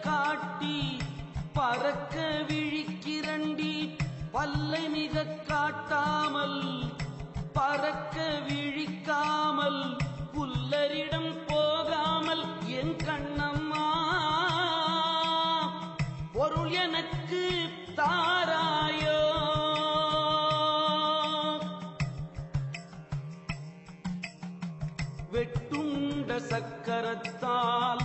காட்டி பறக்க விழிக்கிறண்டி பல்லை மிக காட்டாமல் பறக்க விழிக்காமல் புல்லரிடம் போகாமல் என் கண்ணம்மா பொருள் எனக்கு தாராயோ. வெட்டுண்ட சக்கரத்தால்